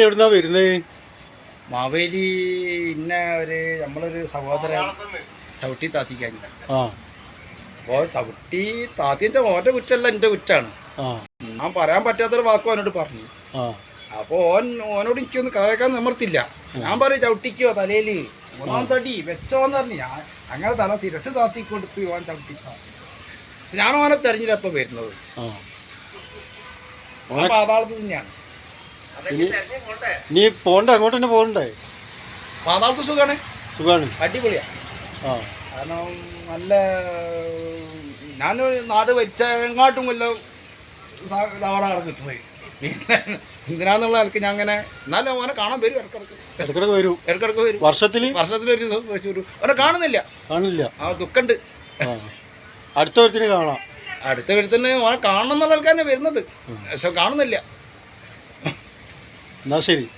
എവിടുന്നാ വരുന്നത് മാവേലി ഇന്ന ഒരു നമ്മളൊരു സഹോദരൻ ചവിട്ടി താത്തിക്കാൻ ആ. അപ്പോൾ ചവിട്ടി താത്തിച്ച ഓന്റെ കുറ്റല്ല എന്റെ കുറ്റാണ്. ആ. ഞാൻ പറയാൻ പറ്റാത്തൊരു വാക്കും അവനോട് പറഞ്ഞു. ആ. അപ്പോൾ ഓൻ ഓനോട് എനിക്കൊന്ന് കഥക്കാൻ നിവർത്തില്ല ഞാൻ പറയും ചവിട്ടിക്കോ തലയിൽ ഒന്നാം തടി വെച്ചോന്ന് പറഞ്ഞു ഞാൻ അങ്ങനെ തല തിരസ് താത്തി കൊടുത്ത് ഓൻ ചവിട്ടി ഞാൻ ഓനെ തെരഞ്ഞെടുപ്പം വരുന്നത്. ഓൻ പാതാളത്തിൽ തന്നെയാണ്. ഇനി നീ പോണ്ട അങ്ങോട്ട് തന്നെ പോകണ്ടേ? പാതാളത്ത് സുഖമാണ് സുഖാണ്. അടിപൊളിയാ. ആ. കാരണം നല്ല ഞാൻ നാട് വെച്ച എങ്ങാട്ടും വല്ല കിട്ടുന്നത്. പിന്നെ എന്തിനാന്നുള്ള നിലയ്ക്ക് ഞാൻ അങ്ങനെ എന്നാലും അവനെ കാണാൻ വരും ഇടക്കിടക്ക്. ഇടക്കിടക്ക് വരും. ഇടക്കിടക്ക് വരും. വർഷത്തിൽ വർഷത്തിലൊരു ദിവസം വെച്ച് വരും. അവനെ കാണുന്നില്ല. കാണില്ല ആ ദുഃഖമുണ്ട് അടുത്ത വരത്തിന് കാണാം. അടുത്ത അവനെ കാണണം എന്നുള്ള തന്നെ വരുന്നത്. പക്ഷെ കാണുന്നില്ല. Não, Siri.